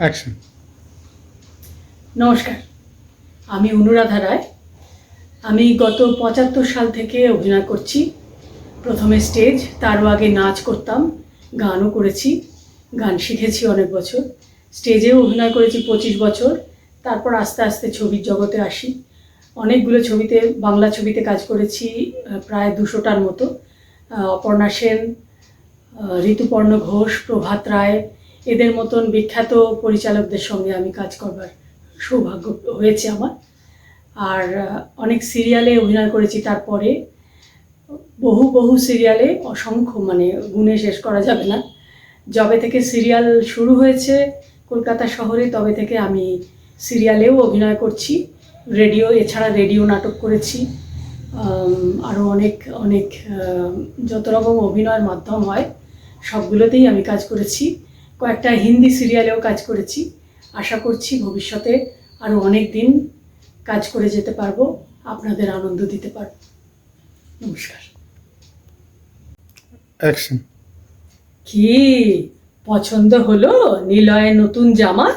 Action নমস্কার। আমি অনুরাধা রায়। আমি গত পঁচাত্তর সাল থেকে অভিনয় করছি। প্রথমে স্টেজ তারও আগে নাচ করতাম, গানও করেছি, গান শিখেছি অনেক বছর। স্টেজেও অভিনয় করেছি পঁচিশ বছর, তারপর আস্তে আস্তে ছবির জগতে আসি। অনেকগুলো ছবিতে, বাংলা ছবিতে কাজ করেছি প্রায় দুশোটার মতো। অপর্ণা সেন ঋতুপর্ণ ঘোষ, প্রভাত রায় এদের মতন বিখ্যাত পরিচালকদের সঙ্গে আমি কাজ করবার সৌভাগ্য হয়েছে আমার। আর অনেক সিরিয়ালে অভিনয় করেছি, তারপরে বহু বহু সিরিয়ালে অসংখ্য মানে গুণে শেষ করা যাবে না। যবে থেকে সিরিয়াল শুরু হয়েছে কলকাতা শহরে, তবে থেকে আমি সিরিয়ালেও অভিনয় করছি। রেডিও, এছাড়া রেডিও নাটক করেছি। আরও অনেক অনেক যত রকম অভিনয়ের মাধ্যম হয়, সবগুলোতেই আমি কাজ করেছি। কয়েকটা হিন্দি সিরিয়ালেও কাজ করেছি। আশা করছি ভবিষ্যতে আরও অনেক দিন কাজ করে যেতে পারব আপনাদের আনন্দ দিতে পারব। নমস্কার। অ্যাকশন কি? পছন্দ হলো? নিলয়ের নতুন জামা?